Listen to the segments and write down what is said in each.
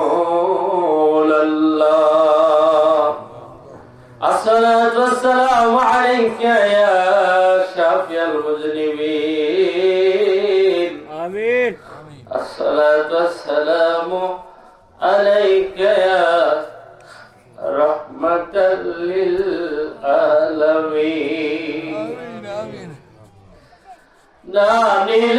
رسول الله الصلاة والسلام عليك يا شافي المذنبين آمين الصلاة والسلام عليك يا رحمة للعالمين آمين آمين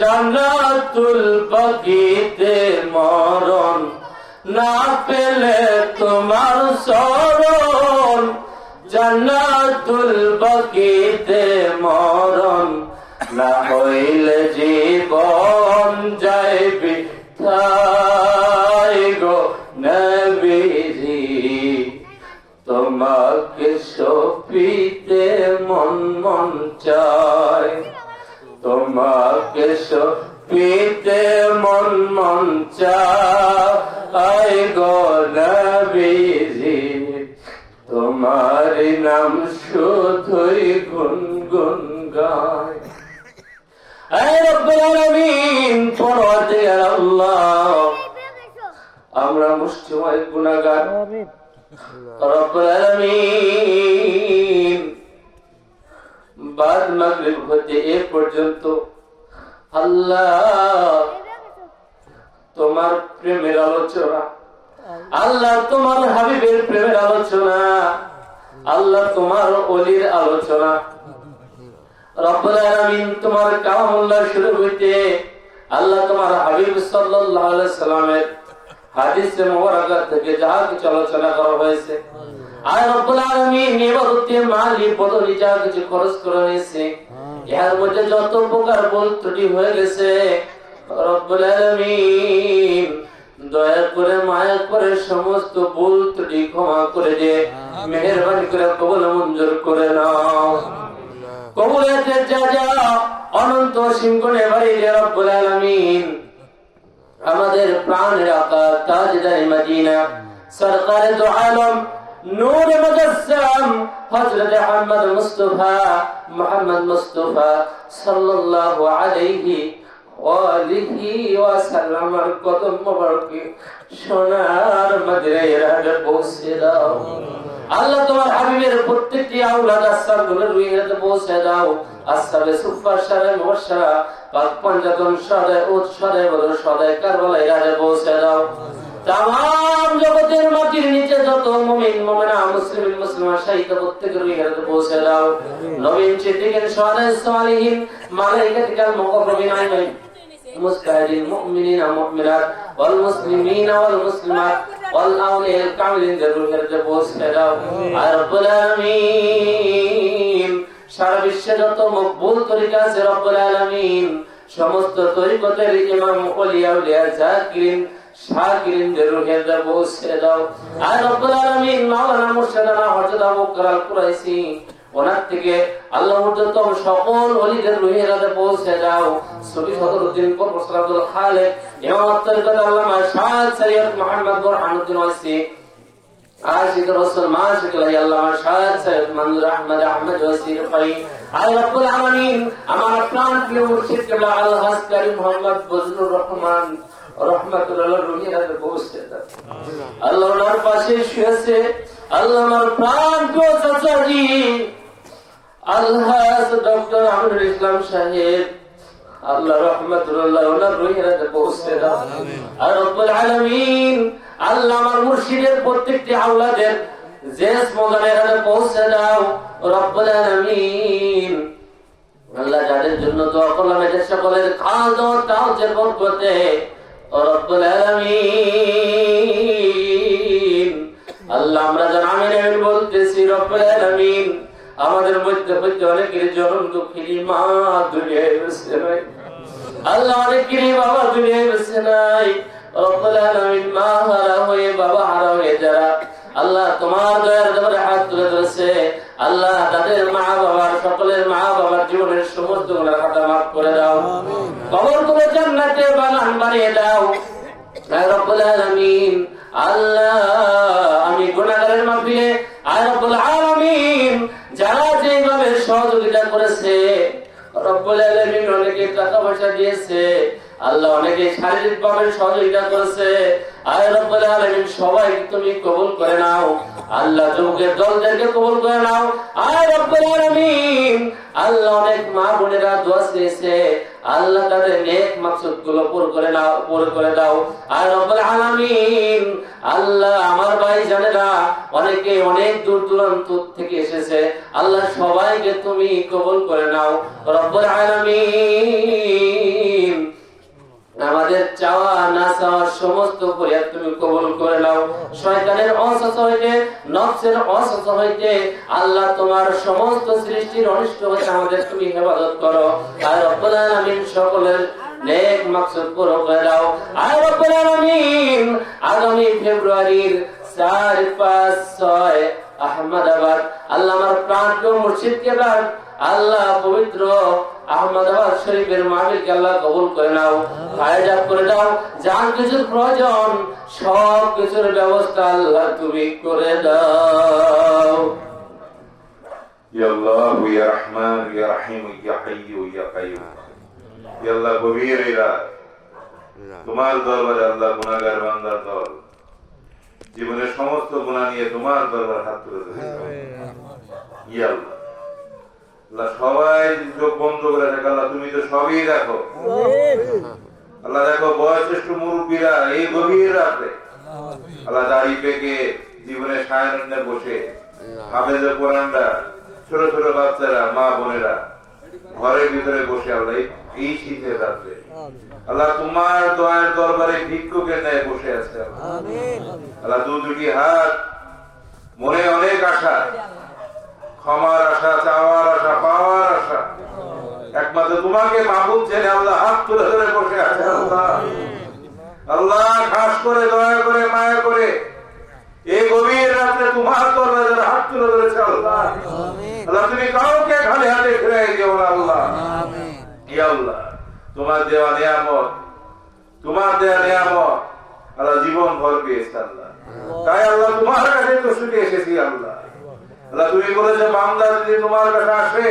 জান্নাতুল বাকিতে মরণ না পেলে তোমার সরণ জানাতুল বাকিতে মরণ না হইলে জীবন শুধুই গুনগুন গায়। আমরা মুষ্টিময় বাদ মাগরিব হতে এ পর্যন্ত আল্লাহ তোমার প্রেমের আলোচনা আল্লাহ তোমার হাবিবের প্রেমের আলোচনা আল্লাহ তোমার অলির আলোচনা। তোমার শুরু হইতে আল্লাহ তোমার হাবিব সাল্লামের থেকে যা কিছু আলোচনা করা হয়েছে। আর কিছু খরচ করা হয়েছে মধ্যে যত প্রকার ভুল ত্রুটি হয়ে গেছে, রব্বুল আলামিন দয়া করে মায়া করে সমস্ত ভুল ত্রুটি ক্ষমা করে দে। মেহেরবানি করে কবল মঞ্জুর করে নাও। কবুলেতে যা যা অনন্ত সিংহনে বাড়ি রব্বুল আলামিন। আমাদের প্রাণের আকা তাজদার মদিনা। সরকার দু আলম নূর মুজাসসাম হযরত মুহাম্মদ মুস্তাফা মুহাম্মদ মুস্তাফা সাল্লাল্লাহু আলাইহি ওয়াসাল্লামার কদম মোবারকে সোনার মদিনায় রাজা পৌঁছে দাও। আল্লাহ তোমার হাবিবের প্রত্যেকটি আওলাদ আসারগুলো রুইহাতে পৌঁছে দাও। আসাবে সুফা সারে মশারা পাক পঞ্জাতন সদায় উৎ সদায় বলো সদায়, কারবালায় রাজা পৌঁছে দাও। তাম জগতের মাটির নিচে যত মুমিন, মুমিনা, মুসলিম, মুসলিমা শাহিদ প্রত্যেকের রুইহাতে পৌঁছে দাও। নবীন সিদ্দিকের সদায় সালিহিন, মালাইকাতিকাল মুকররবিন আইমাইন مستعد المؤمنين والمؤمنات والمسلمين والمسلمات والأولياء الكاملين ذروه الجبوس فداو رب العالمين সারা বিশ্বে যত মকবুল তরিকা আছে রব্বুল আলামিন সমস্ত তরিকতের ইমাম ওলিয়া উলিয়া জাকিরিন শাকিরিনদের রুহের পৌঁছে দাও আর রব্বুল আলামিন মাওলানা মুর্শিদানা হযরত আবু বকর আল কুরাইসি ওনার থেকে আল্লাহ পর্যন্ত সকল অলিদের রুহেরাতে পৌঁছে যাও। সবি সদরুদ্দিন আব্দুল খালেক, ইমাম আল্লামা শাহ ওয়াসি রসুল আল্লামা শাহ আহমদ আহমদ ওয়াসি রব্বুল আমার প্রাণ প্রিয় মুর্শিদ কেবলা আল হাসকারি বজলুর রহমান পৌঁছে আল্লাহ পাশে শুয়েছে প্রাণ প্রিয় চাচাজি আল্লাহ ডক্টর আমিনুল ইসলাম সাহেব আল্লাহ রহমতুল্লাহ ওনার রুহিরাতে পৌঁছে দাও। আর রব্বুল আলামিন আল্লাহ আমার মুর্শিদের প্রত্যেকটি আওলাদের জেস মজানে পৌঁছে দাও। রব্বুল আলামিন আল্লাহ যাদের জন্য দোয়া করলাম এদের সকলের খাল দাও তাও যে বরকতে। রব্বুল আলামিন আল্লাহ আমরা আমিন আমিন বলতেছি রব্বুল আলামিন। আমাদের মধ্যে মধ্যে অনেকের জনম দুঃখিনী মা দুনিয়ায় বসে নাই। আল্লাহ অনেকেরই বাবা দুনিয়ায় বসে নাই। মা হারা হয়ে বাবা হারা হয়ে যারা আল্লাহ তোমার দয়ার দরবারে হাত তুলে ধরেছে আল্লাহ তাদের মা বাবার সকলের মা বাবার জীবনের সমস্ত গুণের খাতা মাফ করে দাও। কবর করে জান্নাতে বাগান বানিয়ে দাও। আল্লাহ দিয়েছে কবুল করে নাও, আল্লাহ যুবকের দলদেরকে কবুল করে নাও আয় রব্বুল আলামিন, আল্লাহ অনেক মা বোনেরা দোয়া চেয়েছে আল্লাহ তাদের নেক মাকসুদগুলো পুরো করে দাও পুরো করে দাও। আর রব্বুল আলামিন, আল্লাহ আমার ভাই জানেরা অনেকে অনেক দূর দূরান্ত থেকে এসেছে। আল্লাহ সবাইকে তুমি কবুল করে নাও। রব্বুল আলামিন। আমাদের চাওয়া, না চাওয়া সমস্ত পরিহার তুমি কবুল করে নাও। শয়তানের অসস হইতে, নফসের অসস হইতে আল্লাহ তোমার সমস্ত সৃষ্টির অনিষ্ট হইতে আমাদের তুমি হেফাজত করো। আর রব্বুল আলামিন সকলের নেক মাকসুদ পুরো করে দাও আর রব্বুল আলামিন আগামী ফেব্রুয়ারির চার, পাঁচ, ছয় আহমদাবাদ, আল্লাহ আমার প্রাণপ্রিয় মুর্শিদকে বাদ আল্লাহ পবিত্র আহমদাবাদ শরীফের মাহফিলকে আল্লাহ কবুল করে নাও হায়াজাত করে দাও যার কিছুর প্রয়োজন সব কিছুর ব্যবস্থা আল্লাহ তুমি করে দাও يا الله يا رحمن يا رحيم يا حي يا قيوم يا الله গভীর ইলা তোমার দরবারে আল্লাহ গুনাহগার বান্দার দল জীবনের সমস্ত গুনাহ নিয়ে তোমার দরবার হাত তুলে ধরেছে ইয়া আল্লাহ আল্লাহ সবাই চোখ বন্ধ করে থাকে আল্লাহ তুমি তো সবই দেখো আল্লাহ দেখো বয়সেষ্ট মুরব্বীরা, এই গভীর রাতে আল্লাহ দাড়ি পেকে জীবনে সায়নন্দে বসে হাফেজে কোরআনরা, ছোট ছোট বাচ্চারা, মা বোনেরা ঘরের ভিতরে বসে আল্লাহ, এই- শীতের রাত্রে আল্লাহ তোমার দয়ার দরবারে ভিক্ষুকের ন্যায় বসে আছে আল্লাহ। দু দুটি হাত, মনে অনেক আশা, ক্ষমার আশা তোমাকে মাহবুব জেনে আল্লাহ হাত তুলে ধরে বসে আছে আল্লাহ। আল্লাহ খাস করে দয়া করে মায়া করে এই গভীর রাত্রে তোমার দরবারে হাত তুলে ধরেছে আল্লাহ। আল্লাহ তুমি কাউকে খালি হাতে ফিরাই দিও না আল্লাহ। আল্লাহ তোমার দেওয়া নিয়ামত তোমার দেওয়া নিয়ামত আল্লাহ জীবন ভর পেয়েছে আল্লাহ। তাই আল্লাহ তোমার কাছে তো ছুটে এসেছি আল্লাহ। আল্লাহ তুমি বলেছ বান্দা যদি তোমার কাছে আসে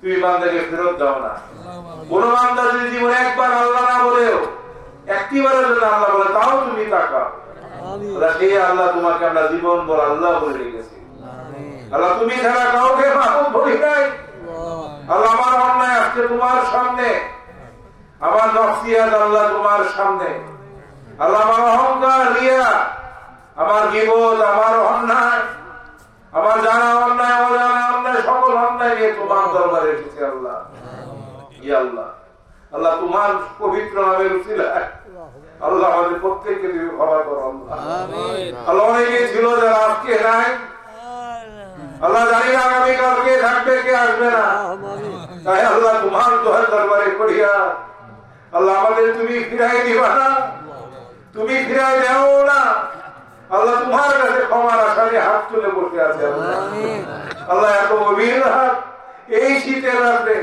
তুমি বান্দাকে ফেরত দাও না। কোন বান্দা যদি জীবনে একবার আল্লাহ না বলেও একটিবারের জন্য আল্লাহ বলে তাও তুমি তাকাও। আল্লাহ সেই আল্লাহ তোমাকে আমরা জীবন বল আল্লাহ বলে রেখেছি। আল্লাহ তুমি ছাড়া কাউকে মাহবুব বলি নাই। আল্লাহ। আমার অন্যায় আজকে তোমার সামনে। আমার নফসিয়াত আল্লাহ তোমার সামনে। আল্লাহ আমার অহংকার রিয়া আমার বিপদ আমার অন্যায়। আমার জানা অন্যায় অজানা অন্যায় সকল অন্যায় নিয়ে তোমার দরবারে এসেছে আল্লাহ। ইয়া আল্লাহ। আল্লাহ তোমার পবিত্র নামের উচিলায় আল্লাহ আমাদের প্রত্যেককে তুমি ক্ষমা করো আল্লাহ। অনেকে ছিল যারা আজকে নাই। আল্লাহ জানি না আগামীকাল কে থাকবে কে আসবে না। তাই আল্লাহ তোমার দোহার দরবারে করিয়া আল্লাহ আমাদের তুমি ফিরাই দিবা না। তুমি ফিরাই দেও না। আল্লাহ তোমার কাছে ক্ষমার আশা হাত তুলে বসে আছে আল্লাহ। এত গভীর হাত এই শীতের রাতে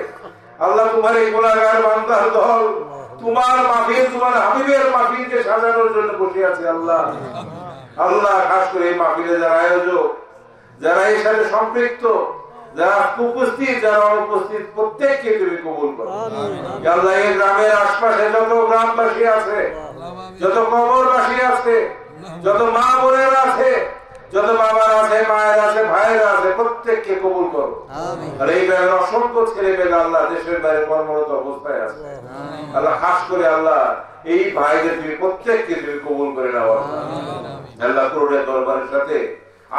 আল্লাহ তোমার এই গোলাগার বান্দার দল তোমার মাফির তোমার হাবিবের মাফিকে সাজানোর জন্য বসে আছে আল্লাহ। আল্লাহ খাস করে এই মাহফিলে যারা আয়োজক যারা এর সাথে সম্পৃক্ত যারা উপস্থিত যারা অনুপস্থিত প্রত্যেককে তুমি কবুল করো। আল্লাহ এই গ্রামের আশপাশে যত গ্রামবাসী আছে যত কবরবাসী আছে যত মা বোনেরা আছে যত বাবার আছে মায়ের আছে ভাইয়ের আছে প্রত্যেককে কবুল করো। আর এই গ্রামের অসংখ্য ছেলে পেলে আল্লাহ দেশের বাইরে কর্মরত অবস্থায় আছে। আল্লাহ খাস করে আল্লাহ এই ভাইদের তুমি প্রত্যেককে তুমি কবুল করে নাও। আল্লাহ। আল্লাহ করুণের দরবারের সাথে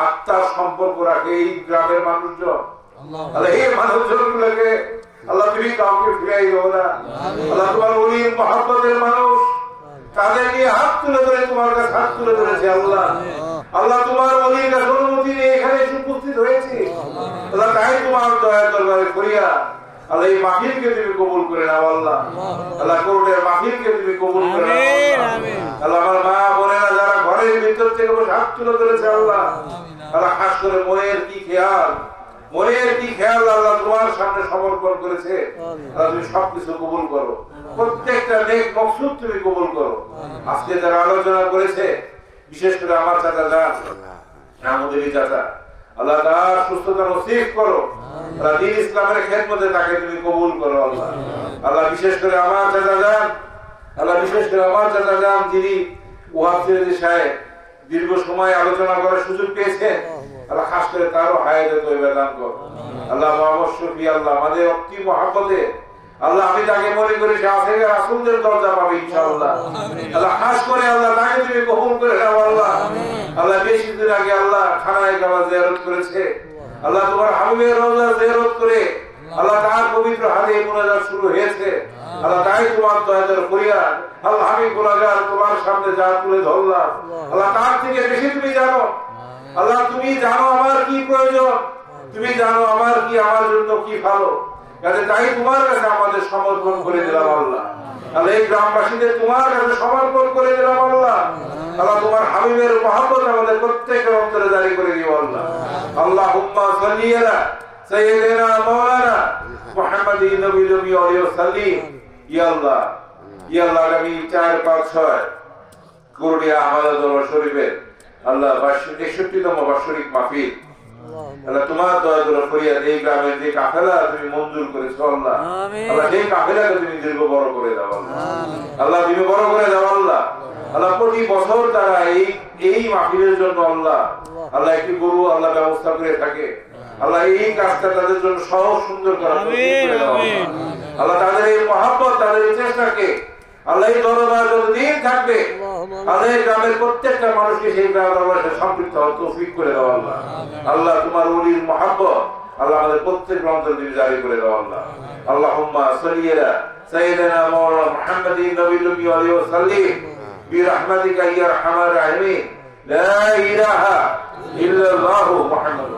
আত্মার সম্পর্ক রাখে এই গ্রামের মানুষজন। আল্লাহ। এই মানুষজন গুলোকে আল্লাহ তুমি কাউকে ফিরাই দেবো না। আল্লাহ তোমার অলি মহাব্বতের মানুষ। তাদের নিয়ে হাত তুলে ধরে তোমার কাছে হাত তুলে ধরেছে আল্লাহ। আল্লাহ। তোমার অলির কাছে অনুমতি নিয়ে এখানে উপস্থিত হয়েছি। আল্লাহ। তাই তোমার দয়া দরবারে করিয়া আল্লাহ এই তুমি কবুল করে নাও আল্লাহ। আল্লাহ। করুণের মাহফিলকে তুমি কবুল করে নাও আল্লাহ। আল্লাহ আমার মা বোনেরা যারা ঘরের ভিতর থেকে বসে হাত তুলে ধরেছে আল্লাহ। আল্লাহ খাস করে মনের কি খেয়াল? মনের কি খেয়াল আল্লাহ তোমার সামনে সমর্পণ করেছে? তুমি সবকিছু কবুল করো। প্রত্যেকটা নেক মকসুদ তুমি কবুল করো। আজকে যারা আলোচনা করেছে বিশেষ করে আমার চাচা যান আমাদের চাচা আল্লাহ তার সুস্থতা নসিব করো। আল্লাহ দিন ইসলামের খেদমতে তাকে তুমি কবুল করো আল্লাহ। আল্লাহ বিশেষ করে আমার চাচা যান আল্লাহ বিশেষ করে আমার চাচা যান যিনি সাহেব দীর্ঘ সময় আলোচনা করার সুযোগ পেয়েছেন আল্লাহ খাস করে তারও হায়াতে তৈবা দান করো। আল্লাহ মোহাম্মদ শফি আল্লাহ আমাদের অতি মহাব্বতে। আল্লাহ আমি তাকে মনে করি সে আছে রাসূলদের দরজা পাবে ইনশাআল্লাহ। আল্লাহ খাস করে আল্লাহ তাকে তুমি কবুল করে নাও আল্লাহ। আল্লাহ বেশি দিন আগে আল্লাহ খানায় কাবা জিয়ারত করেছে। আল্লাহ তোমার হাবিবের রওজা জিয়ারত করে আল্লাহ তার পবিত্র হাতে মুনাজাত শুরু হয়েছে। আল্লাহ তাই তোমার দয়াদের ফরিয়াদ। আল্লাহ আমি গুনাহগার তোমার সামনে যা তুলে ধরলাম। আল্লাহ তার থেকে বেশি তুমি জানো। আল্লাহ তুমি জানো আমার কি প্রয়োজন? তুমি জানো আমার কি আমার জন্য কি ভালো? কাজে তাই তোমার কাছে আমাদের সমর্পণ করে দিলাম আল্লাহ। আল্লাহ এই গ্রামবাসীদের তোমার কাছে সমর্পণ করে দিলাম আল্লাহ। আল্লাহ তোমার হাবিবের মহাব্বত আমাদের প্রত্যেকের অন্তরে জারি করে দিও আল্লাহ। আল্লাহ হুম্মা সাল্লিয়ালা সাইয়্যিদানা মাওলানা মুহাম্মাদ নবী নবী আলাইহি সাল্লিম ইয়া আল্লাহ ইয়া আল্লাহ আগামী 4 5 6 কুরডিয়া আমাদের শরীফের আল্লাহ বার্ষিক একষট্টিতম বার্ষিক মাহফিল। আল্লাহ তোমার দয়া করে ফরিয়াদ এই গ্রামের যে কাফেলা তুমি মঞ্জুর করেছ আল্লাহ। আল্লাহ সেই কাফেলাকে তুমি দীর্ঘ বড় করে দাও আল্লাহ। আল্লাহ তুমি বড় করে দাও আল্লাহ। আল্লাহ প্রতি বছর তারা এই এই মাহফিলের জন্য আল্লাহ। আল্লাহ একটি গরু আল্লাহ ব্যবস্থা করে থাকে। আল্লাহ এই কাজটা তাদের জন্য সহজ সুন্দর করা আল্লাহ। তাদের এই মহাব্বত তাদের এই চেষ্টাকে আল্লাহ এই দরবার যতদিন থাকবে আল্লাহ এই গ্রামের প্রত্যেকটা মানুষকে সেই গ্রাম দরবারের সাথে সম্পৃক্ত হওয়ার তৌফিক করে দাও আল্লাহ আল্লাহ তোমার উলির মহাব্বত আল্লাহ আমাদের প্রত্যেক অন্তর তুমি জারি করে দাও আল্লাহ আল্লাহুম্মা সাল্লিয়া সাইয়্যিদানা মাওলানা মুহাম্মাদিন নবী নবী আলাইহি ওয়াসাল্লিম برحمتك يا ارحم الراحمين لا اله الا الله محمد